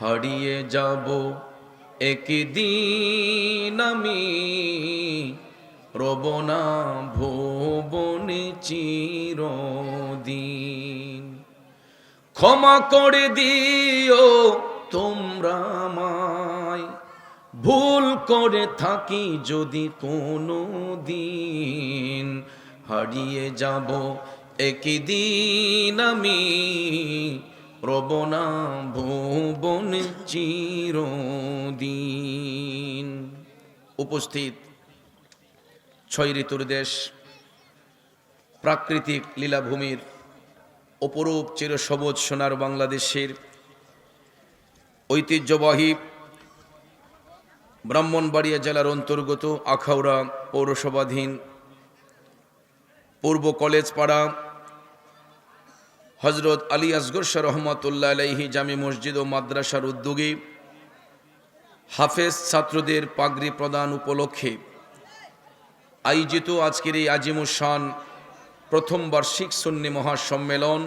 হারিয়ে যাব একদিন আমি। রবনা ভুবনে চিরদিন। ক্ষমা করে দিও তোমরা আমায়। ভুল করে থাকি যদি কোনো দিন। হারিয়ে যাব একদিন আমি। রবনা ভুবন চিরদিন। উপস্থিত ছয় ঋতুর দেশ, প্রাকৃতিক লীলাভূমির অপরূপ চিরসবুজ সোনার বাংলাদেশের ঐতিহ্যবাহী ব্রাহ্মণবাড়িয়া জেলার অন্তর্গত আখাউড়া পৌরসভাধীন পূর্ব কলেজ পাড়া হজরত আলী আসগর শাহ রহমতুল্লাহ আলাইহি জামি মসজিদ ও মাদ্রাসার উদ্যোগে হাফেজ ছাত্রদের পাগড়ি প্রদান উপলক্ষে আয়োজিত আজকের এই আজিমুসান প্রথম বার্ষিক সুন্নি মহাসম্মেলন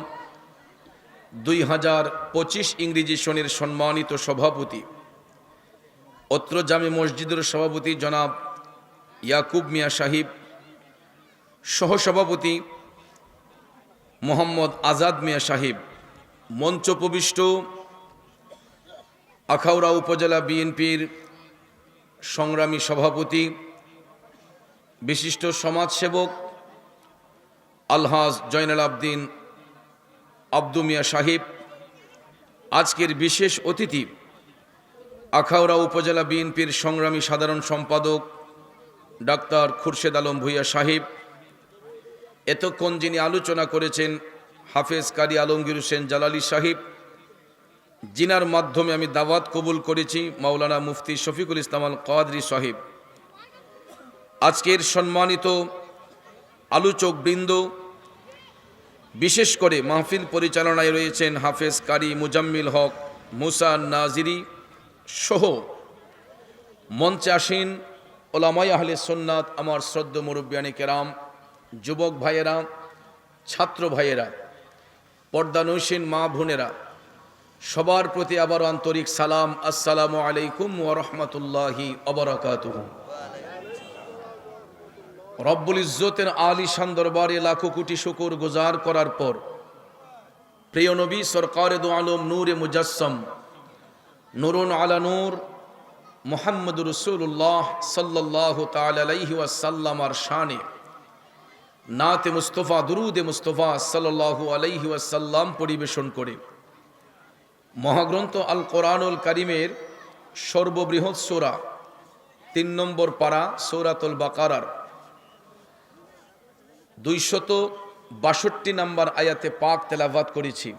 দুই হাজার পঁচিশ ইংরেজি সনের সম্মানিত সভাপতি, অত্র জামে মসজিদের সভাপতি জনাব ইয়াকুব মিয়া সাহিব, সহসভাপতি মোহাম্মদ আজাদ মিয়া সাহিব, মঞ্চপ্রবিষ্ট, আখাউড়া উপজেলা বিএনপির সংগ্রামী সভাপতি, বিশিষ্ট সমাজসেবক, আলহাজ জয়নাল আবদিন আব্দু মিয়া সাহিব। আজকের বিশেষ অতিথি, আখাউড়া উপজেলা বিএনপির সংগ্রামী সাধারণ সম্পাদক ডাক্তার খুরশেদ আলম ভুইয়া সাহিব। এতক্ষণ যিনি আলোচনা করেছেন হাফেজ কারি আলমগীর হোসেন জালালি সাহিব জিনার মাধ্যমে আমি দাওয়াত কবুল করেছি মাওলানা মুফতি শফিকুল ইসলাম আল কাদরি সাহিব। আজকের সম্মানিত আলোচক বৃন্দ বিশেষ করে মাহফিল পরিচালনায় রয়েছেন হাফেজ কারি মুজাম্মিল হক, মুসা নাজিরি সহ মঞ্চে আসীন ওলামাই আহলে সোননাথ আমার শ্রদ্ধ মুরব্বিয়ানি কেরাম। যুবক ভাইয়েরা, ছাত্র ভাইয়েরা পর্দানৈসীন মা বোনেরা, সবার প্রতি আবার আন্তরিক সালাম, আসসালামু আলাইকুম ওরহমতুল্লাহি অবরাকাতুহ রব্বুল ইজ্জতের শান দরবারে লাখো কোটি শুকুর গুজার করার পর, প্রিয় নবী সরকার আলম নূরে মুজাসম, নুরুন আলা নূর মোহাম্মদ রসুল্লাহ সাল্লাহ তালাইহি ওয়াসাল্লামার শানে নাতে মুস্তফা, দুরুদে মুস্তফা সাল্লাহু আলাইহি ওয়াসাল্লাম পরিবেশন করে। মহাগ্রন্থ আল কোরআনুল করিমের সর্ববৃহৎ সোরা, তিন নম্বর পাড়া সৌরাতুল বাকারার দুইশত বাষট্টি নাম্বার আয়াতে পাক তেলাভাত করেছি।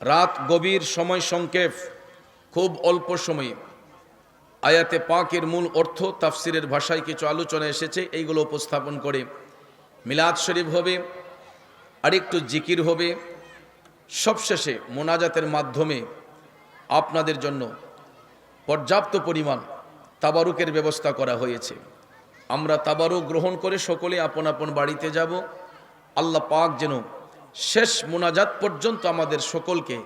রাত গভীর সময় সংক্ষেপ, খুব অল্প সময়ে। আয়াতে পাকের মূল অর্থ, তাফসিরের ভাষায় কিছু আলোচনা এসেছে, এইগুলো উপস্থাপন করে। মিলাদ শরীফ হবে, আরেকটু জিকির হবে। সবশেষে মোনাজাতের মাধ্যমে আপনাদের জন্য পর্যাপ্ত পরিমাণ তাবারুকের ব্যবস্থা করা হয়েছে। আমরা তাবারুক গ্রহণ করে সকলে আপন আপন বাড়িতে যাব। আল্লাহ পাক যেন শেষ মোনাজাত পর্যন্ত আমাদের সকলকে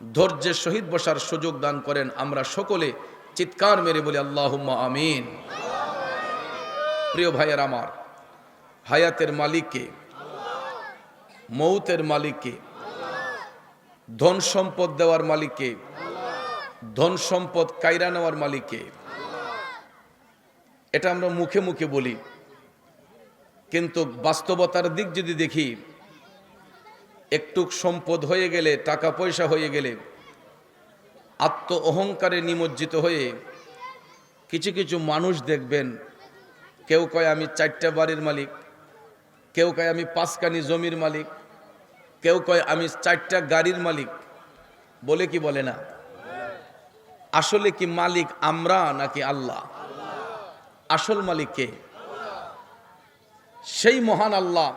ধৈর্যের সহিত বসার সুযোগ দান করেন। আমরা সকলে চিৎকার মেরে বলি, আল্লাহুম্মা আমিন। প্রিয় ভাইয়ের আমার হায়াতের মালিককে, মৌতের মালিককে, ধন সম্পদ দেওয়ার মালিককে, ধন সম্পদ কায়রা নেওয়ার মালিককে। এটা আমরা মুখে মুখে বলি। কিন্তু বাস্তবতার দিক যদি দেখি, একটু সম্পদ হয়ে গেলে, টাকা পয়সা হয়ে গেলে আত্ম অহংকারে নিমজ্জিত হয়ে কিছু কিছু মানুষ দেখবেন, কেউ কয়, আমি চারটা বাড়ির মালিক। কেউ কয়, আমি পাঁচকানি জমির মালিক। কেউ কয়, আমি চারটা গাড়ির মালিক। বলে কি বলে না? আসলে কি মালিক আমরা নাকি আল্লাহ? আসল মালিক কে? সেই মহান আল্লাহ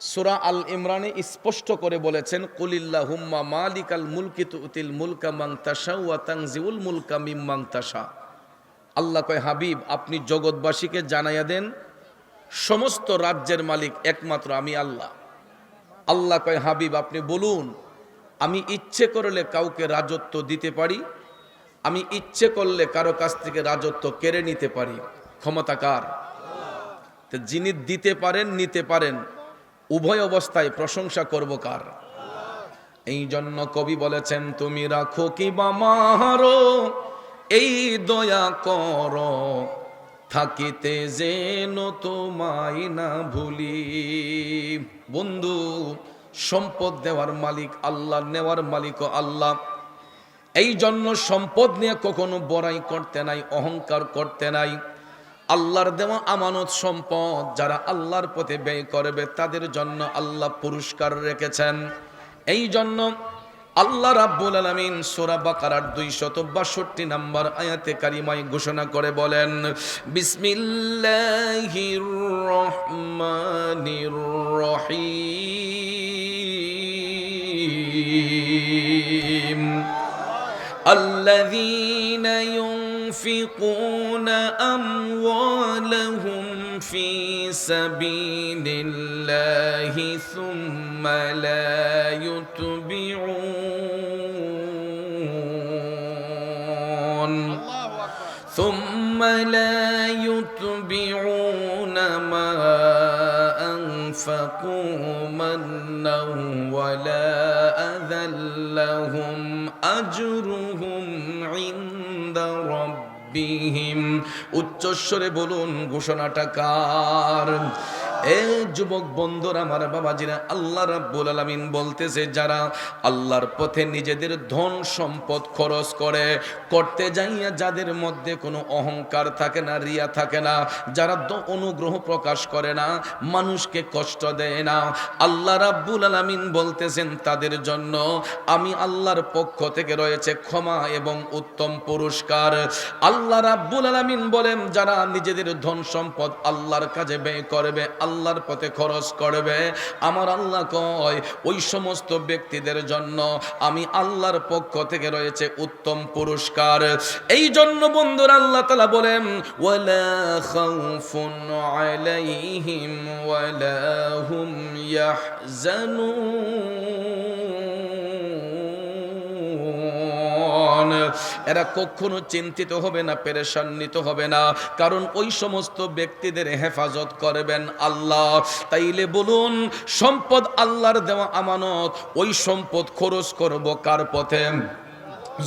সুরা আল ইমরানে স্পষ্ট করে বলেছেন কুলিল্লা হুম্মা মালিক আল মুলকি তুতিল মুলকা মাং তাসা ওয়া তাংজিউল মুলকা মিম্মাং তাসা আল্লাহ কয়, হাবিব, আপনি জগৎবাসীকে জানাইয়া দেন সমস্ত রাজ্যের মালিক একমাত্র আমি আল্লাহ। আল্লাহ কয়, হাবিব, আপনি বলুন, আমি ইচ্ছে করলে কাউকে রাজত্ব দিতে পারি? আমি ইচ্ছে করলে কারও কাছ থেকে রাজত্ব কেড়ে নিতে পারি। ক্ষমতা কার? তো যিনি দিতে পারেন, নিতে পারেন। উভয় অবস্থায় প্রশংসা করব কার? এই জন্য কবি বলেছেন, তুমি রাখো কি বা মারো এই দয়া কর। থাকিতে যেন তোমায় না ভুলি। বন্ধু, সম্পদ দেওয়ার মালিক আল্লাহ, নেওয়ার মালিকও আল্লাহ। এই জন্য সম্পদ নিয়ে কখনো বড়াই করতে নাই, অহংকার করতে নাই। আল্লাহর দেওয়া আমানত সম্পদ যারা আল্লাহর পথে ব্যয় করবে, তাদের জন্য আল্লাহ পুরস্কার রেখেছেন। এই জন্য আল্লাহ রাব্বুল আলামিন সূরা বাকারার 262 নম্বর আয়াতে কারিমায় ঘোষণা করে বলেন বিসমিল্লাহির রহমানির রহিম الذين ينفقون أموالهم في سبيل الله ثم لا يتبعون أنفقوا منا ولا أذى لهم أجرهم عند ربهم উচ্চস্বরে বলুন ঘোষণাটা কার এ যুবক বন্ধুরা, আমার বাবাজিরা, আল্লাহ রাব্বুল আলামিন বলতেছে, যারা আল্লাহর পথে নিজেদের ধন সম্পদ খরচ করে, করতে যাইয়া যাদের মধ্যে কোনো অহংকার থাকে না, রিয়া থাকে না, যারা অনুগ্রহ প্রকাশ করে না, মানুষকে কষ্ট দেয় না, আল্লাহ রাব্বুল আলামিন বলতেছেন, তাদের জন্য আমি আল্লাহর পক্ষ থেকে রয়েছে ক্ষমা এবং উত্তম পুরস্কার। আল্লাহ রাব্বুল আলামিন বলেন, যারা নিজেদের ধন সম্পদ আল্লাহর কাজে ব্যয় করবে আল্লাহর পথে খরচ করবে। আমার আল্লাহ কয়, ওই সমস্ত ব্যক্তিদের জন্য আমি আল্লাহর পক্ষ থেকে রয়েছে উত্তম পুরস্কার। এই জন্য বন্ধুর আল্লাহ তালা বলেন, ওয়ালা খাউফুন আলাইহিম ওয়ালা হুম এরা কখনো চিন্তিত হবে না, পেরেশান্বিত হবে না। কারণ ওই সমস্ত ব্যক্তিদের হেফাজত করবেন আল্লাহ। তাইলে বলুন, সম্পদ আল্লাহর দেওয়া আমানত, ওই সম্পদ খরচ করব কার পথে?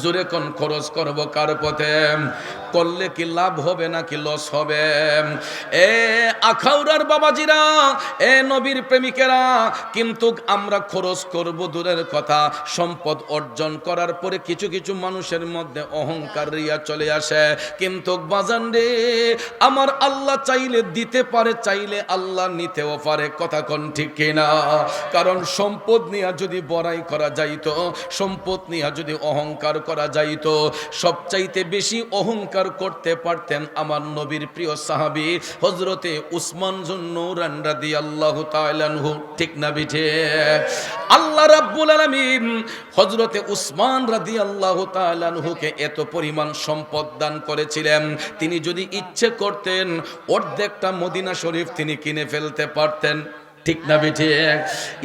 জোরে কোন খরচ করব কার পথে? করলে কি লাভ হবে নাকি লস হবে? এ আখাউরার বাবাজিরা, এ নবীর প্রেমিকেরা, কিন্তু আমরা খরচ করব দূরের কথা। সম্পদ অর্জন করার পরে কিছু কিছু মানুষের মধ্যে অহংকার রিয়া চলে আসে। কিন্তু বাজান রে, আমার আল্লাহ চাইলে দিতে পারে, চাইলে আল্লাহ নিতেও পারে। কথা কন ঠিক কিনা? কারণ সম্পদ নিয়ে যদি বড়াই করা যাইতো, সম্পদ নিয়ে যদি অহংকার করা যাইতো, সবচাইতে বেশি অহংকার করতে পারতেন আমার নবীর প্রিয় সাহাবী হজরতে উসমান জুন্নুরান রাদিয়াল্লাহু তাআলাহু ঠিক না বিঠে? আল্লাহ রাব্বুল আলামিন হজরতে উসমান রাদিয়াল্লাহু তাআলাহুকে এত পরিমাণ সম্পদ দান করেছিলেন। তিনি যদি ইচ্ছে করতেন, অর্ধেকটা মদিনা শরীফ তিনি কিনে ফেলতে পারতেন। ঠিক না বেঠে।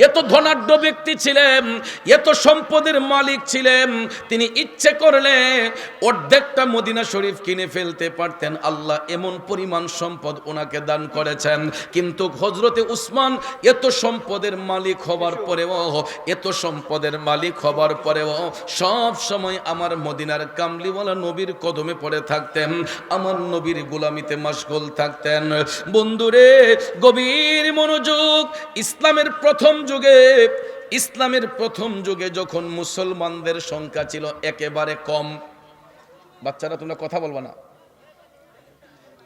এত ধনাঢ্য ব্যক্তি ছিলেন, এত সম্পদের মালিক ছিলেন, তিনি ইচ্ছে করলে অর্ধেকটা মদিনা শরীফ কিনে ফেলতে পারতেন। আল্লাহ এমন পরিমাণ সম্পদ ওনাকে দান করেছেন। কিন্তু হজরতে উসমান এত সম্পদের মালিক হবার পরেও, এত সম্পদের মালিক হবার পরেও সব সময় আমার মদিনার কামলিওয়ালা নবীর কদমে পড়ে থাকতেন, আমার নবীর গোলামিতে মাসগুল থাকতেন। বন্ধুরে, গভীর মনোযোগ ইসলামের প্রথম যুগে, ইসলামের প্রথম যুগে যখন মুসলমানদের সংখ্যা ছিল একেবারে কম। বাচ্চারা, তোমরা কথা বলব না।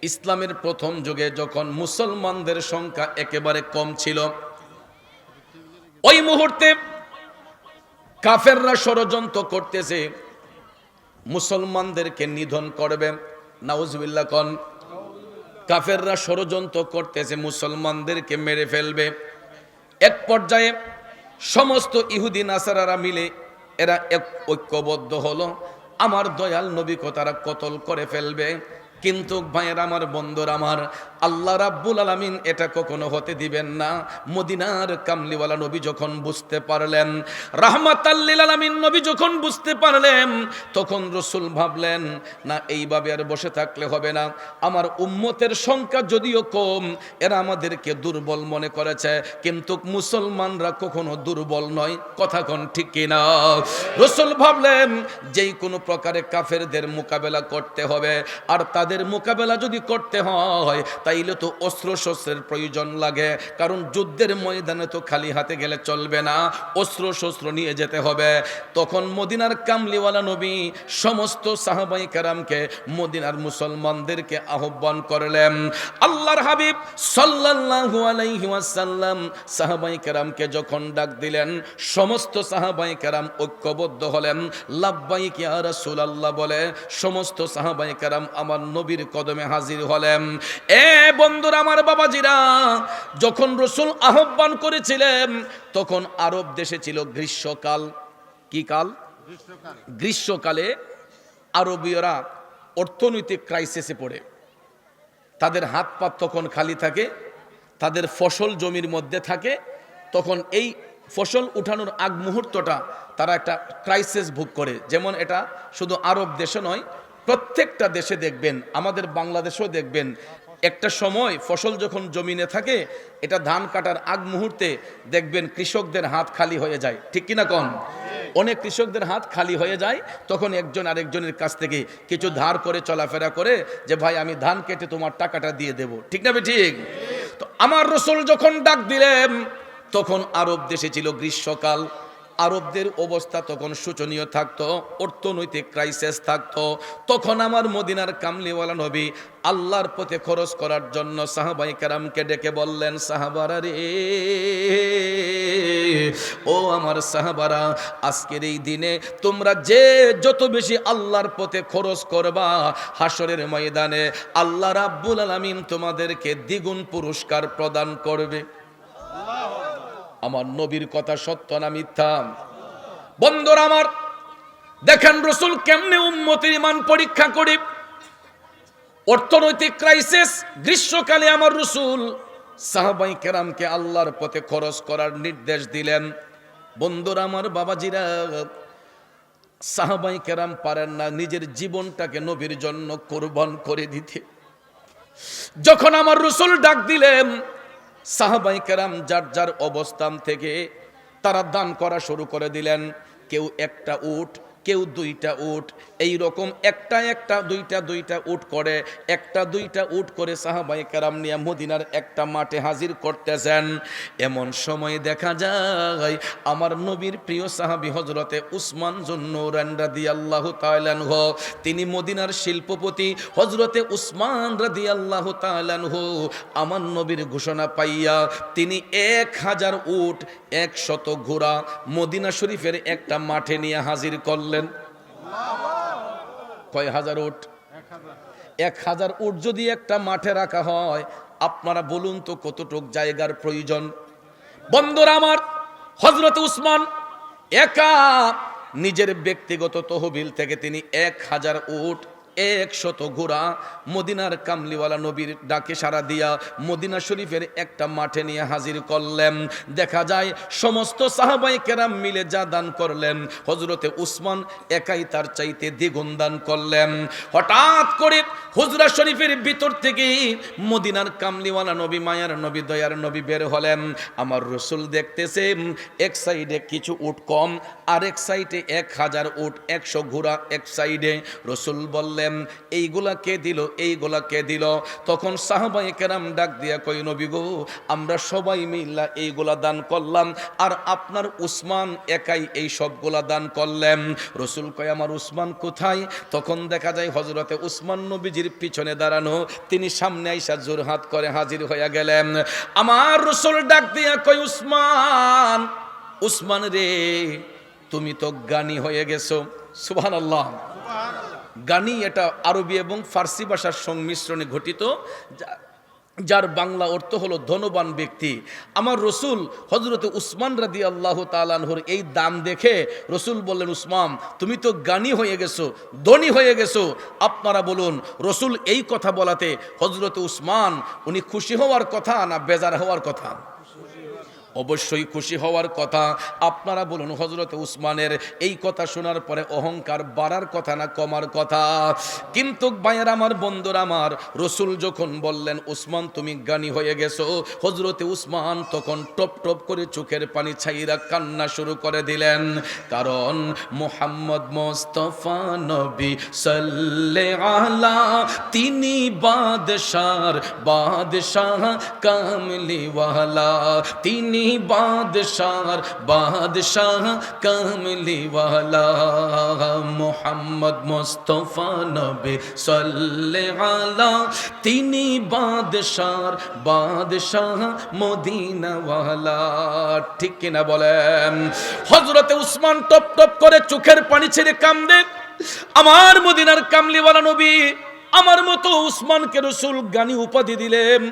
ইসলামের প্রথম যুগে যখন মুসলমানদের সংখ্যা একেবারে কম ছিল, ওই মুহূর্তে কাফেররা ষড়যন্ত্র করতেছে। মুসলমানদেরকে নিধন করবে। নাউজুবিল্লাহ কন কাফেররা ষড়যন্ত্র করতেছে, মুসলমানদেরকে মেরে ফেলবে। এক পর্যায়ে সমস্ত ইহুদি নাসারারা মিলে এরা এক ঐক্যবদ্ধ হলো। আমার দয়াল নবীকে তারা কতল করে ফেলবে? কিন্তু ভাইয়ের আমার, বন্ধুর আমার, আল্লাহ রাব্বুল আলামিন এটা কখনো হতে দিবেন না। মদিনার কামলিওয়ালা নবী যখন বুঝতে পারলেন রাহমাত আল্লিল আলামিন নবী যখন বুঝতে পারলেন, তখন রসুল ভাবলেন, না, এইভাবে আর বসে থাকলে হবে না। আমার উম্মতের সংখ্যা যদিও কম, এরা আমাদেরকে দুর্বল মনে করেছে, কিন্তু মুসলমানরা কখনো দুর্বল নয়। কথা কোন ঠিক কিনা? রসুল ভাবলেন, যেই কোনো প্রকারে কাফেরদের মোকাবেলা করতে হবে, আর তাদের মোকাবেলা যদি করতে হয়, তাইলে তো অস্ত্র শস্ত্রের প্রয়োজন লাগে। কারণ যুদ্ধের ময়দানে তো খালি হাতে গেলে চলবে না অস্ত্র শস্ত্র নিয়ে যেতে হবে। তখন মদিনার কামলিওয়ালা নবী সমস্ত সাহাবাই কারামকে, মদিনার মুসলমানদেরকে আহ্বান করলেন। আল্লাহর হাবিব সাল্লাল্লাহু আলাইহি ওয়াসাল্লাম সাহাবাই কারামকে যখন ডাক দিলেন, সমস্ত সাহাবাই কারাম ঐক্যবদ্ধ হলেন। লাব্বাইক ইয়া রাসূলুল্লাহ বলে, সমস্ত সাহাবাই কারাম আমার নবীর কদমে হাজির হলেন। এ বন্ধুরা আমার বাবাজিরা, যখন রসুল আহ্বান করেছিলেন, তখন আরব দেশে ছিল গ্রীষ্মকাল। কি কাল? গ্রীষ্মকালে আরবীয়রা অর্থনৈতিক ক্রাইসিসে পড়ে। তাদের হাত পা তখন খালি থাকে, তাদের ফসল জমির মধ্যে থাকে, তখন এই ফসল উঠানোর আগ মুহূর্তটা তারা একটা ক্রাইসিস ভোগ করে। যেমন এটা শুধু আরব দেশে নয় প্রত্যেকটা দেশে দেখবেন, আমাদের বাংলাদেশেও দেখবেন, একটা সময় ফসল যখন জমিনে থাকে, এটা ধান কাটার আগ মুহূর্তে দেখবেন কৃষকদের হাত খালি হয়ে যায়। ঠিক কিনা কন? অনেক কৃষকদের হাত খালি হয়ে যায়, তখন একজন আরেকজনের কাছ থেকে কিছু ধার করে, চলাফেরা করে যে, ভাই, আমি ধান কেটে তোমার টাকাটা দিয়ে দেব। ঠিক না ঠিক তো আমার রসুল যখন ডাক দিলেন, তখন আরব দেশে ছিল গ্রীষ্মকাল। আরবদের অবস্থা তখন শোচনীয় থাকতো, অর্থনৈতিক ক্রাইসিস থাকতো। তখন আমার মদিনার কামলিওয়ালা নবী আল্লাহর পথে খরচ করার জন্য সাহাবাই কারামকে ডেকে বললেন, সাহাবারা রে, ও আমার সাহাবারা, আজকের এই দিনে তোমরা যে যত বেশি আল্লাহর পথে খরচ করবা হাসরের ময়দানে, আল্লাহ রাব্বুল আলামিন তোমাদেরকে দ্বিগুণ পুরস্কার প্রদান করবে। আমার নবীর কথা সত্য না মিথ্যা? বন্ধুরা আমার, দেখেন রসুল কেমনে উম্মতের ইমান পরীক্ষা করে। অর্থনৈতিক ক্রাইসিস গ্রীষ্মকালে আমার রসুল সাহাবাই কেরামকে আল্লাহর পথে খরচ করার নির্দেশ দিলেন। বন্ধুরা আমার বাবাজিরা, সাহাবাই কেরাম পারেন না নিজের জীবনটাকে নবীর জন্য কোরবান করে দিতে। যখন আমার রসুল ডাক দিলেন সাহাবাই কেরাম যার যার অবস্থান থেকে তারা দান করা শুরু করে দিলেন। কেউ একটা উট কেউ দুইটা উট। এই রকম একটা একটা দুইটা দুইটা উট করে, একটা দুইটা উট করে সাহাবাই কেরাম নিয়ে মদিনার একটা মাঠে হাজির করতেছেন। এমন সময় দেখা যায়, আমার নবীর প্রিয় সাহাবি হজরতে উসমান জন্নুরান রাদি আল্লাহ তালানহ তিনি মদিনার শিল্পপতি। হজরতে উসমান রাদি আল্লাহ তালানহ আমার নবীর ঘোষণা পাইয়া তিনি এক হাজার উট একশত ঘোড়া মদিনা শরীফের একটা মাঠে নিয়ে হাজির করলেন। কয় হাজার উট? এক হাজার উট যদি একটা মাঠে রাখা হয়, আপনারা বলুন তো কতটুক জায়গার প্রয়োজন? বন্ধুরা আমার হজরত উসমান একা নিজের ব্যক্তিগত তহবিল থেকে তিনি এক হাজার উট একশত ঘোড়া মদিনার কামলিওয়ালা নবীর ডাকে সারা দিয়া মদিনা শরীফের একটা মাঠে নিয়ে হাজির করলেন। দেখা যায় সমস্ত সাহাবাই কেরাম মিলে যা দান করলেন। হজরতে উসমান একাই তার চাইতে দ্বিগুণ দান করলেন। হঠাৎ করে হুজরা শরীফের ভিতর থেকে মদিনার কামলিওয়ালা নবী, মায়ার নবী, দয়ার নবী বের হলেন। আমার রসুল দেখতেছে এক সাইডে কিছু উট কম আর এক সাইডে এক হাজার উট, একশো ঘোড়া এক সাইডে। রসুল বললেন এইগুলা কে দিল? এইগুলা কে দিল? তখন সাহাবাই কেরাম ডাক দিয়া কই নবী গো, আমরা সবাই মিল্লা এইগুলা দান করলাম, আর আপনার উসমান একাই এই সবগুলা দান করলেন। রসুল কয়, আমার উসমান কোথায়? তখন দেখা যায় হজরতে উসমান নবীজির পিছনে দাঁড়ানো, তিনি সামনে আইসা জোর হাত করে হাজির হইয়া গেলেন। আমার রসুল ডাক দিয়া কই উসমান উসমান রে, তুমি তো জ্ঞানী হয়ে গেছো। সুবহান আল্লাহ গানি এটা আরবি এবং ফার্সি ভাষার সংমিশ্রণে ঘটিত যার বাংলা অর্থ হলো ধনবান ব্যক্তি। আমার রসুল হজরত উসমান রাদি আল্লাহ তালানহর এই দাম দেখে রসুল বললেন, উসমান, তুমি তো গানি হয়ে গেছো, ধনী হয়ে গেছো। আপনারা বলুন, রসুল এই কথা বলাতে হজরত উসমান, উনি খুশি হওয়ার কথা না বেজার হওয়ার কথা? অবশ্যই খুশি হওয়ার কথা। আপনারা বলুন হজরত উসমানের এই কথা শোনার পরে অহংকার বাড়ার কথা না কমার কথা? কিন্তু ভাইয়ের আমার, বন্ধুর আমার, রসুল যখন বললেন, উসমান, তুমি গানি হয়ে গেছো। হজরতে উসমান তখন টপ টপ করে চোখের পানি ছাইরা কান্না শুরু করে দিলেন। কারণ মোহাম্মদ মোস্তফা নবী সাল্লে আলা, তিনি বাদশার বাদশাহ কামলিওয়ালা। তিনি বাদশার, বাদশাহ কামলিওয়ালা। মোহাম্মদ মোস্তফা নবী সাল্লে আলা। তিনি বাদশার, বাদশাহ মদিনাওয়ালা। ঠিক কিনা বলেন? হজরতে উসমান টপ টপ করে চোখের পানি ছেড়ে কামদে আমার মদিনার কামলিওয়ালা নবী আমার মতো উসমানকে রসুল গানি উপাধি দিলেন।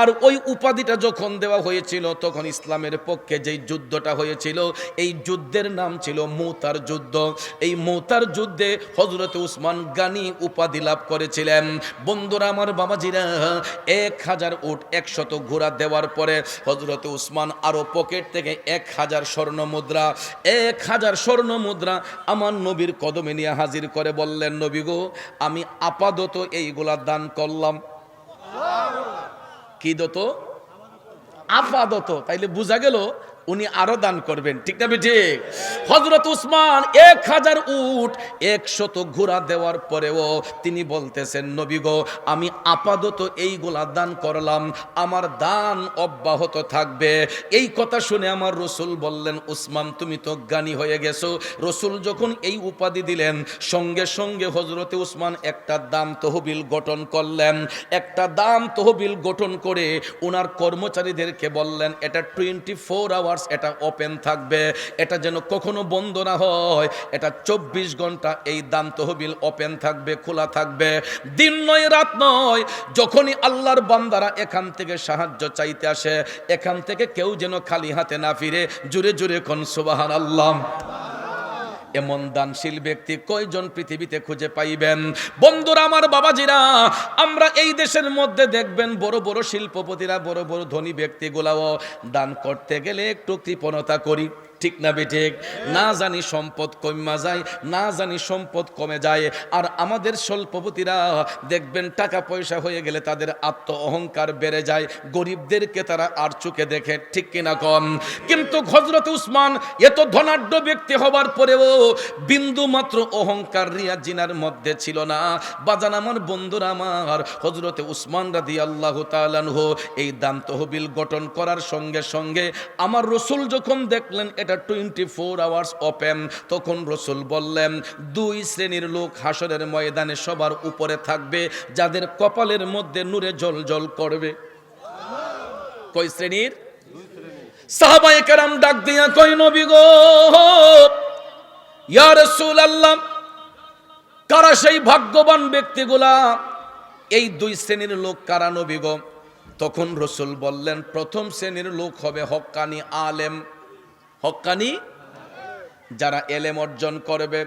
আর ওই উপাধিটা যখন দেওয়া হয়েছিল, তখন ইসলামের পক্ষে যেই যুদ্ধটা হয়েছিল, এই যুদ্ধের নাম ছিল মৌতার যুদ্ধ। এই মৌতার যুদ্ধে হজরত উসমান গানি উপাধি লাভ করেছিলেন। বন্ধুরা, আমার বাবাজিরা, এক হাজার উট একশত ঘোড়া দেওয়ার পরে হজরত উসমান আরও পকেট থেকে এক হাজার স্বর্ণ মুদ্রা, এক হাজার স্বর্ণ মুদ্রা আমার নবীর কদমে নিয়ে হাজির করে বললেন, নবী গো, আমি আপাতত এইগুলা দান করলাম। কি দত? আপাদত তাইলে বোঝা গেল উনি আরও দান করবেন। ঠিক না ঠিক হজরত উসমান এক হাজার উট একশত ঘোড়া দেওয়ার পরেও তিনি বলতেছেন, নবী গো, আমি আপাতত এইগুলা দান করলাম। আমার দান অব্যাহত থাকবে। এই কথা শুনে আমার রসুল বললেন, উসমান, তুমি তো জ্ঞানী হয়ে গেছো। রসুল যখন এই উপাধি দিলেন, সঙ্গে সঙ্গে হজরতে উসমান একটা দাম তহবিল গঠন করলেন। একটা দাম তহবিল গঠন করে ওনার কর্মচারীদেরকে বললেন, এটা টোয়েন্টি ফোর আওয়ার্স এটা ওপেন থাকবে, এটা যেন কখনো বন্ধ না হয়। এটা চব্বিশ ঘণ্টা এই দান তহবিল ওপেন থাকবে, খোলা থাকবে। দিন নয়, রাত নয়, যখনই আল্লাহর বান্দারা এখান থেকে সাহায্য চাইতে আসে, এখান থেকে কেউ যেন খালি হাতে না ফিরে, জুড়ে জুড়ে কোন সুবাহান আল্লাহ এমন দানশীল ব্যক্তি কয়জন পৃথিবীতে খুঁজে পাইবেন? বন্ধুরা, আমার বাবাজিরা, আমরা এই দেশের মধ্যে দেখবেন বড় বড় শিল্পপতিরা, বড় বড় ধনী ব্যক্তিগুলাও দান করতে গেলে একটু কৃপণতা করি। ঠিক না বেঠিক না জানি সম্পদ কমা যায়, না জানি সম্পদ কমে যায়। আর আমাদের স্বল্পপতিরা দেখবেন টাকা পয়সা হয়ে গেলে তাদের আত্ম অহংকার বেড়ে যায়। গরিবদেরকে তারা আর চোখে দেখে, ঠিক কিনা কম? কিন্তু হজরত উসমান এত ধনাঢ্য ব্যক্তি হবার পরেও বিন্দু মাত্র অহংকার রিয়া জিনার মধ্যে ছিল না। বাজান আমার, বন্ধুরা আমার হজরতে উসমান রাদি আল্লাহ তালানহ এই দান তহবিল গঠন করার সঙ্গে সঙ্গে আমার রসুল যখন দেখলেন এটা টোয়েন্টি ফোর আওয়ার্স ওপেন তখন রসুল বললেন, দুই শ্রেণির লোক হাসরের ময়দানে সবার উপরে থাকবে, যাদের কপালের মধ্যে নূরে জল জল করবে। কই শ্রেণির? সাহাবায়ে কেরাম ডাক দিয়া কই নবী গো, ইয়া রাসূলুল্লাহ, কারা সেই ভাগ্যবান ব্যক্তিগুলা? এই দুই শ্রেণির লোক কারা নবী গো? তখন রসুল বললেন, প্রথম শ্রেণির লোক হবে হক্কানি আলেম। হক্কানি যারা এলেম অর্জন করবে,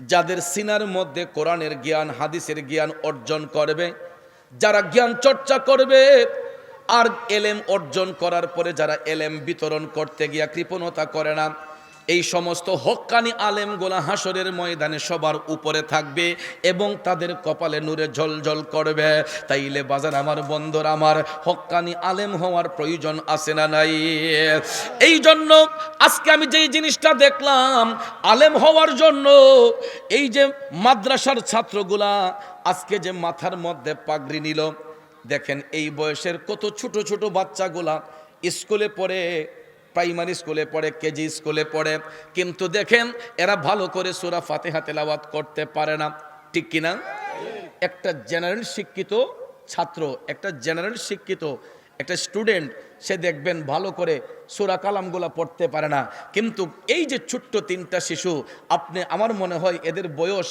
যাদের সিনার মধ্যে কোরআনের জ্ঞান, হাদিসের জ্ঞান অর্জন করবে, যারা জ্ঞান চর্চা করবে, আর এলেম অর্জন করার পরে যারা এলেম বিতরণ করতে গিয়া কৃপণতা করে না এই সমস্ত হক্কানি আলেমগুলা হাসরের ময়দানে সবার উপরে থাকবে এবং তাদের কপালে নূরে ঝলঝল করবে। তাইলে বাজার আমার বন্ধুর আমার হক্কানি আলেম হওয়ার প্রয়োজন আছে না নাই? এই জন্য আজকে আমি যেই জিনিসটা দেখলাম, আলেম হওয়ার জন্য এই যে মাদ্রাসার ছাত্রগুলা আজকে যে মাথার মধ্যে পাগড়ি নিল, দেখেন এই বয়সের কত ছোট ছোট বাচ্চাগুলা স্কুলে পড়ে প্রাইমারি স্কুলে পড়ে, কেজি স্কুলে পড়ে। কিন্তু দেখেন, এরা ভালো করে সুরা ফাতেহা তেলাওয়াত করতে পারে না। ঠিক কিনা? একটা জেনারেল শিক্ষিত ছাত্র, একটা জেনারেল শিক্ষিত একটা স্টুডেন্ট সে দেখবেন ভালো করে সুরা কালামগুলা পড়তে পারে না। কিন্তু এই যে ছোট্ট তিনটা শিশু, আপনি, আমার মনে হয় এদের বয়স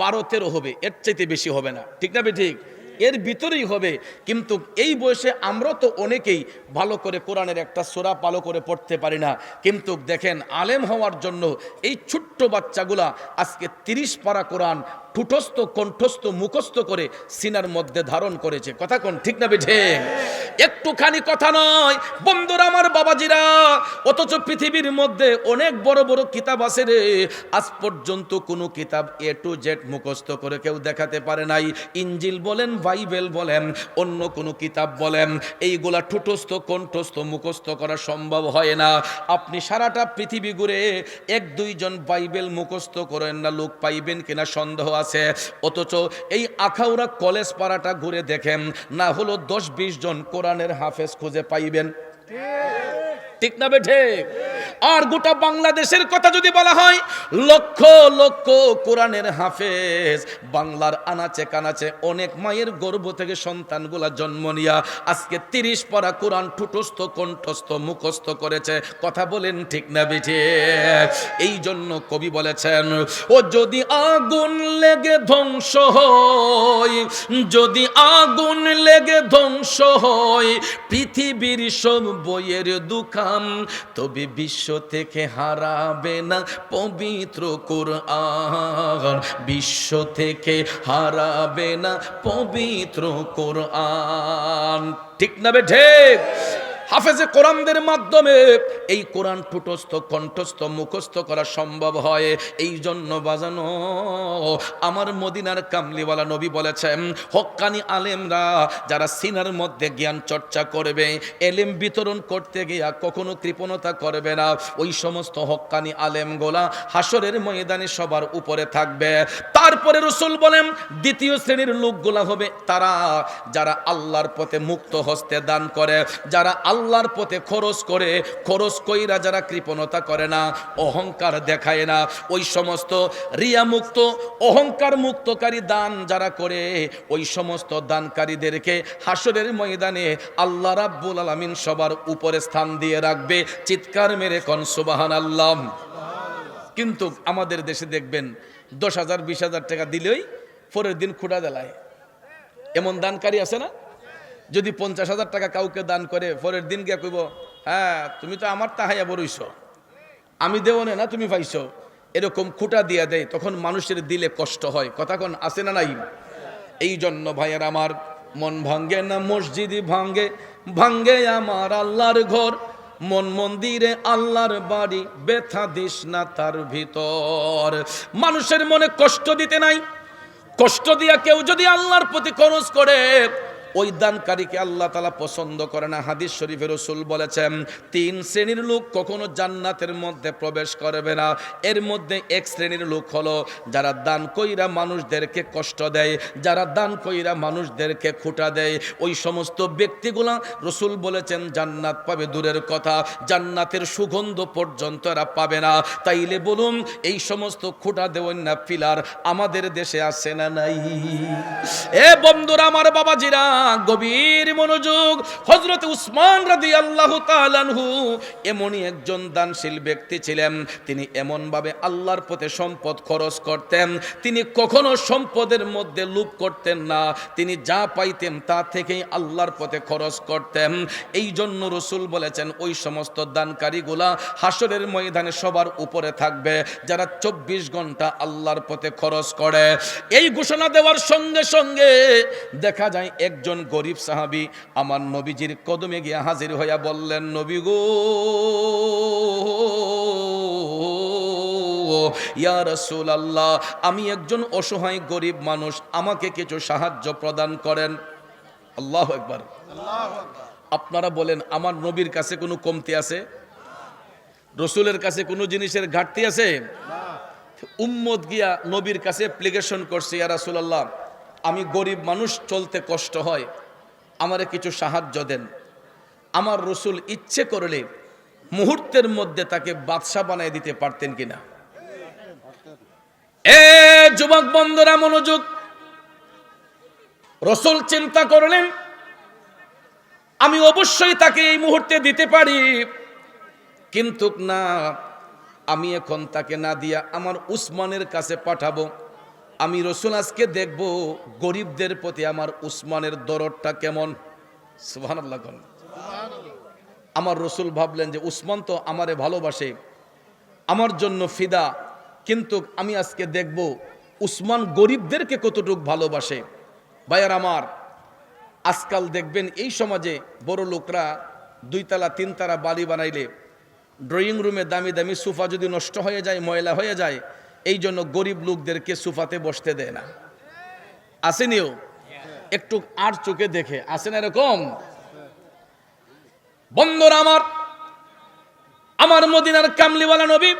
বারো তেরো হবে, এর চাইতে বেশি হবে না। ঠিক না বে ঠিক এর ভিতরেই হবে। কিন্তু এই বয়সে আমরা তো অনেকেই ভালো করে কোরআনের একটা সোরা ভালো করে পড়তে পারি না। কিন্তু দেখেন, আলেম হওয়ার জন্য এই ছোট্ট বাচ্চাগুলা আজকে তিরিশ পারা কোরআন ঠুটস্থ কণ্ঠস্থ, মুখস্থ করে সিনার মধ্যে ধারণ করেছে। কথা কোন ঠিক না বেঠে? একটুখানি কথা নয়। বন্ধুরা, আমার বাবাজিরা, অথচ পৃথিবীর মধ্যে অনেক বড় বড় কিতাব আছে রে। আজ পর্যন্ত কোনো কিতাব এ টু জেড মুখস্থ করে কেউ দেখাতে পারে নাই। ইঞ্জিল বলেন, বাইবেল বলেন, অন্য কোনো কিতাব বলেন, এইগুলা ঠুটস্থ, কণ্ঠস্থ, মুখস্থ করা সম্ভব হয় না। আপনি সারাটা পৃথিবী ঘুরে এক দুইজন বাইবেল মুখস্থ করেন না, লোক পাইবেন কিনা সন্দেহ আছে। অথচ এই আখাউড়া কলেজ পাড়াটা ঘুরে দেখেন, না হলো দশ বিশ জন কোরআনের হাফেজ খুঁজে পাইবেন। ঠিক না বেঠে আর গোটা বাংলাদেশের কথা যদি বলা হয়, লক্ষ লক্ষ কোরআনের হাফেজ, বাংলার আনাচে কানাচে অনেক মায়ের গর্ভ থেকে সন্তানগুলা জন্ম নিয়া আজকে তিরিশ পরা কোরআন ঠুটস্থ, কণ্ঠস্থ, মুখস্থ করেছে। কথা বলেন ঠিক না বেঠে? এই জন্য কবি বলেছেন, ও যদি আগুন লেগে ধ্বংস হয়, যদি আগুন লেগে ধ্বংস হয়, পৃথিবীর সব বইয়ের দুকাম তবে বিশ্ব থেকে হারাবে না পবিত্র কোরআন। বিশ্ব থেকে হারাবে না পবিত্র কোরআন। ঠিক না বে ঠিক? হাফেজে কোরআনদের মাধ্যমে এই কোরআন ঠুটস্থ কণ্ঠস্থ, মুখস্থ করা সম্ভব হয়। এই জন্য বাজানো, আমার মদিনার কামলিওয়ালা নবী বলেছেন, হক্কানি আলেমরা যারা সিনার মধ্যে জ্ঞান চর্চা করবে, এলেম বিতরণ করতে গিয়া কখনো কৃপণতা করবে না। ওই সমস্ত হক্কানি আলেমগুলা হাসরের ময়দানে সবার উপরে থাকবে। তারপরে রসুল বলেন, দ্বিতীয় শ্রেণির লোকগুলা হবে তারা যারা আল্লাহর পথে মুক্ত হস্তে দান করে, যারা আল্লাহর পথে খরচ করে, খরচ কইরা যারা কৃপণতা করে না, অহংকার দেখায় না। ওই সমস্ত রিয়া মুক্ত অহংকার মুক্তকারী দান যারা করে, ওই সমস্ত দানকারীদেরকে হাসরের ময়দানে আল্লাহ রাব্বুল আলামিন সবার উপরে স্থান দিয়ে রাখবে। চিৎকার মেরে কন সুবাহান আল্লাহ কিন্তু আমাদের দেশে দেখবেন, দশ হাজার, বিশ হাজার টাকা দিলেই পরের দিন খুঁড়া দেলায় এমন দানকারী আছে না? যদি পঞ্চাশ হাজার টাকা কাউকে দান করে, পরের দিন গিয়ে কইব হ্যাঁ তুমি তো আমার তাহাইয়া বড়ইছ। আমি দেও না তুমি পাইছ। এরকম খুঁটা দিয়া দেয়, তখন মানুষের দিলে কষ্ট হয়। কথা কোন, আছে না নাই? এই জন্য ভাইয়ের আমার মন ভাঙ্গে না মসজিদই ভাঙ্গে ভাঙ্গে আমার আল্লাহর ঘর। মন মন্দিরে আল্লাহর বাড়ি, ব্যথা দিস না তার ভিতর। মানুষের মনে কষ্ট দিতে নাই। কষ্ট দিয়া কেউ যদি আল্লাহর প্রতি খরচ করে ওই দানকারীকে আল্লাহ তালা পছন্দ করে না। হাদিস শরীফে রসুল বলেছেন, তিন শ্রেণির লোক কখনো জান্নাতের মধ্যে প্রবেশ করবে না। এর মধ্যে এক শ্রেণির লোক হলো, যারা দান কইরা মানুষদেরকে কষ্ট দেয়, যারা দান কইরা মানুষদেরকে খুঁটা দেয়। ওই সমস্ত ব্যক্তিগুলা রসুল বলেছেন, জান্নাত পাবে দূরের কথা, জান্নাতের সুগন্ধ পর্যন্ত এরা পাবে না। তাইলে বলুন, এই সমস্ত খুঁটা দেওয়ান না ফিলার আমাদের দেশে আসে না নাই? এ বন্ধুরা, আমার বাবাজিরা গভীর মনোযোগ। হজরত উসমান রাদি আল্লাহ তালানহু এমনই একজন দানশীল ব্যক্তি ছিলেন। তিনি এমনভাবে আল্লাহর পথে সম্পদ খরচ করতেন। তিনি কখনো সম্পদের মধ্যে লুপ করতেন না। তিনি যা পাইতেন তা থেকেই আল্লাহর পথে খরচ করতেন। এই জন্য রসুল বলেছেন, ওই সমস্ত দানকারীগুলা হাসরের ময়দানে সবার উপরে থাকবে। যারা চব্বিশ ঘণ্টা আল্লাহর পথে খরচ করে। এই ঘোষণা দেওয়ার সঙ্গে সঙ্গে দেখা যায়, একজন গরিব সাহাবি আমার নবীজির কদমে গিয়ে হাজির হইয়া বললেন, নবী গো, ইয়া আমি একজন অসহায় গরিব মানুষ, আমাকে কিছু সাহায্য প্রদান করেন। আল্লাহ একবার আপনারা বলেন, আমার নবীর কাছে কোনো কমতি আছে? রসুলের কাছে কোনো জিনিসের ঘাটতি আছে? উম্মত গিয়া নবীর কাছে অ্যাপ্লিকেশন করছে, ইয়া রাসূলুল্লাহ আমি গরিব মানুষ চলতে কষ্ট হয়, আমারে কিছু সাহায্য দেন। আমার রসুল ইচ্ছে করলে মুহূর্তের মধ্যে তাকে বাদশা বানায় দিতে পারতেন কিনা। এ যুবক বন্ধুরা, মনোযোগ। রসুল চিন্তা করলেন, আমি অবশ্যই তাকে এই মুহূর্তে দিতে পারি, কিন্তু না, আমি এখন তাকে না দিয়া আমার উসমানের কাছে পাঠাবো। আমি রসুল আজকে দেখব গরিবদের প্রতি আমার উসমানের দরদটা কেমন? কোন। আমার রসুল ভাবলেন যে, উসমান তো আমারে ভালোবাসে, আমার জন্য ফিদা, কিন্তু আমি আজকে দেখব উসমান গরিবদেরকে কতটুকু ভালোবাসে। ভাইয়ার আমার, আজকাল দেখবেন এই সমাজে বড় লোকরা দুইতলা, তিনতলা বাড়ি বানাইলে, ড্রয়িং রুমে দামি দামি সোফা যদি নষ্ট হয়ে যায়, ময়লা হয়ে যায় এই জন্য গরিব লোকদেরকে সুফাতে বসতে দেয় না। আসেনিও একটু আর চোখে দেখে। আসেন এরকম? বন্ধুরা আমার আমার মদিনার কামলিওয়ালা নবী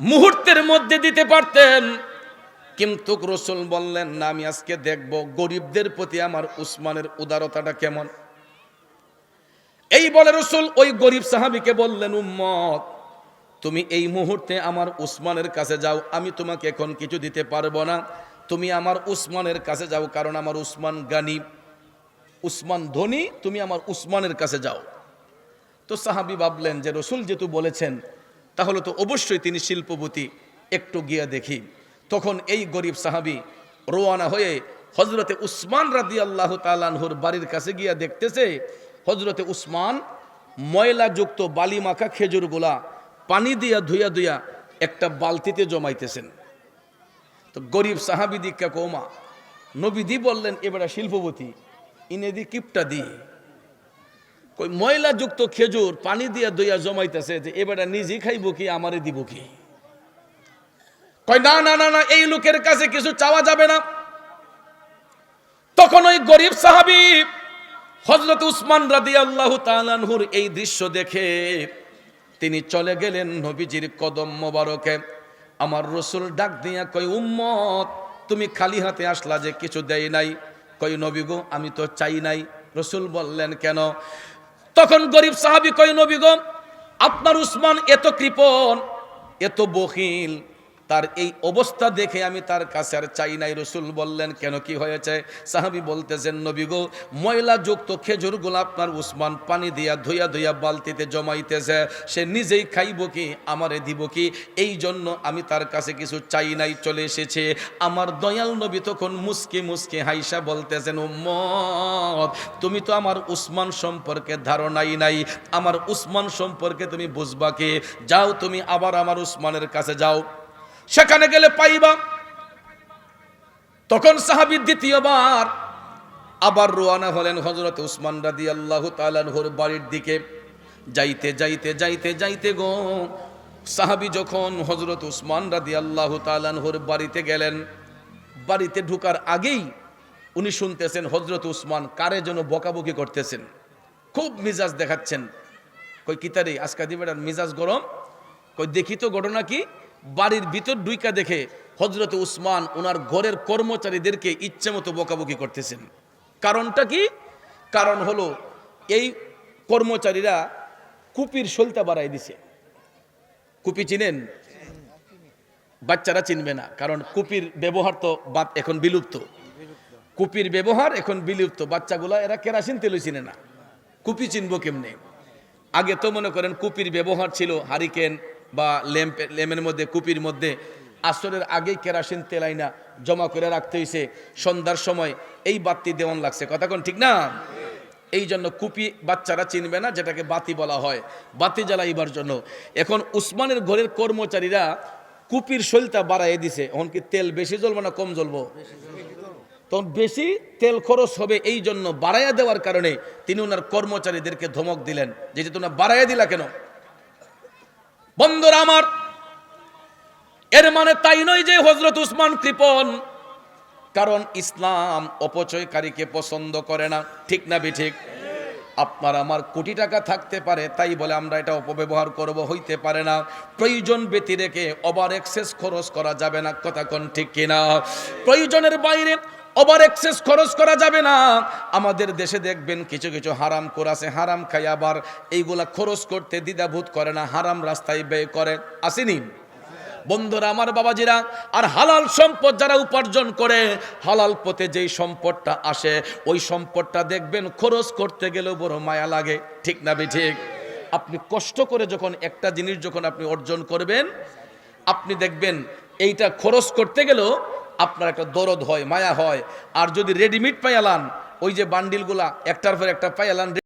মুহূর্তের মধ্যে দিতে পারতেন, কিন্তু রসুল বললেন, না, আমি আজকে দেখব গরিবদের প্রতি আমার উসমানের উদারতাটা কেমন? এই বলে রসুল ওই গরিব সাহাবিকে বললেন, উম্মত তুমি এই মুহূর্তে আমার উসমানের কাছে যাও, আমি তোমাকে এখন কিছু দিতে পারব না। তুমি আমার উসমানের কাছে যাও, কারণ আমার উসমান গানি, উসমান ধনী, তুমি আমার উসমানের কাছে যাও। তো সাহাবি ভাবলেন যে, রসুল যেহেতু বলেছেন, তাহলে তো অবশ্যই তিনি শিল্পপতি, একটু গিয়ে দেখি। তখন এই গরিব সাহাবি রোয়ানা হয়ে হজরতে উসমান রাদি আল্লাহ তালানহুর বাড়ির কাছে গিয়া দেখতেছে হজরতে উসমান ময়লাযুক্ত বালি মাখা খেজুরগুলা পানি দিয়া ধুইয়া ধুইয়া একটা বালতিতে জমাইতেছেন। তো গরিব সাহাবি দীক্ষা কৌমা নবীদি বললেন এবারে শিল্পপতি ইনেদি কিপটা দি। কই, ময়লাযুক্ত খেজুর পানি দিয়া দইয়া জমাইতেছে যে এবারে নিজে খাইব কি, আমারে দিব কি? কয় না না না না, এই লোকের কাছে কিছু চাওয়া যাবে না। তখন ওই গরিব সাহাবি হজরত উসমান রাদি আল্লাহ তালানহুর এই দৃশ্য দেখে তিনি চলে গেলেন নবীজির কদম মোবারকে। আমার রসুল ডাক দিয়া কই উম্মত, তুমি খালি হাতে আসলা যে কিছু দেয় নাই। কই নবী গো, আমি তো চাই নাই। রসুল বললেন, কেন? তখন গরিব সাহাবি কই নবী গো, আপনার উসমান এত কৃপণ, এত বখিল। তার এই অবস্থা দেখে আমি তার কাছে আর চাই নাই। রসুল বললেন, কেন কি হয়েছে? সাহাবি বলতেছেন, নবী গো ময়লাযুক্ত খেজুরগুলো আপনার উসমান পানি দিয়া ধুইয়া ধুইয়া বালতিতে জমাইতেছে। সে নিজেই খাইব কি, আমারে দিব কি? এই জন্য আমি তার কাছে কিছু চাই নাই, চলে এসেছে। আমার দয়াল নবী তখন মুসকে মুসকে হাইসা বলতেছেন, উম্মত, তুমি তো আমার উসমান সম্পর্কে ধারণাই নাই। আমার উসমান সম্পর্কে তুমি বুঝবা কে? যাও তুমি আবার আমার উসমানের কাছে যাও। সেখানে গেলে পাইবা। তখন সাহাবি দ্বিতীয়বার আবার রোয়ানা হলেন হজরত উসমান রাদি আল্লাহ তালানহর বাড়ির দিকে। যাইতে যাইতে যাইতে যাইতে গো, সাহাবি যখন হজরত উসমান রাদি আল্লাহ তালানহর বাড়িতে গেলেন, বাড়িতে ঢুকার আগেই উনি শুনতেছেন হজরত উসমান কারে যেন বকাবকি করতেছেন। খুব মিজাজ দেখাচ্ছেন। কই কিতারে আজকা দিবে মিজাজ গরম? কই, দেখি তো ঘটনা কি? বাড়ির ভিতর ডুইকা দেখে হজরত উসমান ওনার ঘরের কর্মচারীদেরকে ইচ্ছে মতো বকাবকি করতেছেন। কারণটা কি? কারণ হলো এই কর্মচারীরা কুপির সলতা বাড়াই দিছে। কুপি চিনেন? বাচ্চারা চিনবে না, কারণ কুপির ব্যবহার তো বাদ এখন বিলুপ্ত। কুপির ব্যবহার এখন বিলুপ্ত, বাচ্চাগুলা এরা কেরাসিন তেলও চিনে না। কুপি চিনবো কেমনে? আগে তো মনে করেন কুপির ব্যবহার ছিল হারিকেন বা ল্যাম্প ল্যাম্পের মধ্যে, কুপির মধ্যে আসরের আগেই কেরাসিন তেলাইনা জমা করে রাখতে হয়েছে সন্ধ্যার সময় এই বাতি দেওয়ান লাগছে। কথা কোন ঠিক না? এই জন্য কুপি বাচ্চারা চিনবে না, যেটাকে বাতি বলা হয়। বাতি জ্বালাইবার জন্য। এখন উসমানের ঘরের কর্মচারীরা কুপির শৈলতা বাড়াই দিছে। এখন কি তেল বেশি জ্বলবে না কম জ্বলবো? তখন বেশি তেল খরচ হবে এই জন্য বাড়াইয়া দেওয়ার কারণে তিনি ওনার কর্মচারীদেরকে ধমক দিলেন। যে তোমরা বাড়াইয়া দিলা কেন? বন্ধুরা আমার, এর মানে তাই নয় যে হজরত উসমান কৃপন কারণ ইসলাম অপচয়কারীকে পছন্দ করে না। ঠিক না ঠিক আপনার আমার কোটি টাকা থাকতে পারে, তাই বলে আমরা এটা অপব্যবহার করব, হইতে পারে না। প্রয়োজন ব্যতি রেখে ওভার এক্সেস খরচ করা যাবে না, কথা কোন ঠিক কিনা? প্রয়োজনের বাইরে ওভার এক্সেস খরচ করা যাবে না। আমাদের দেশে দেখবেন কিছু কিছু হারাম করাছে হারাম খাই আবার এইগুলা খরচ করতে দ্বিধাবোধ করে না, হারাম রাস্তায় ব্যয় করে। আসেনি? বন্ধুরা, আমার বাবাজিরা, আর হালাল সম্পদ যারা উপার্জন করে, হালাল পথে যেই সম্পদটা আসে, ওই সম্পদটা দেখবেন খরচ করতে গেলেও বড় মায়া লাগে। ঠিক না বে ঠিক? আপনি কষ্ট করে যখন একটা জিনিস যখন আপনি অর্জন করবেন, আপনি দেখবেন এইটা খরচ করতে গেলেও আপনার একটা দরদ হয়, মায়া হয়। আর যদি রেডিমেড পাইয়ালান, ওই যে বান্ডিলগুলা একটার পর একটা পাইয়ালান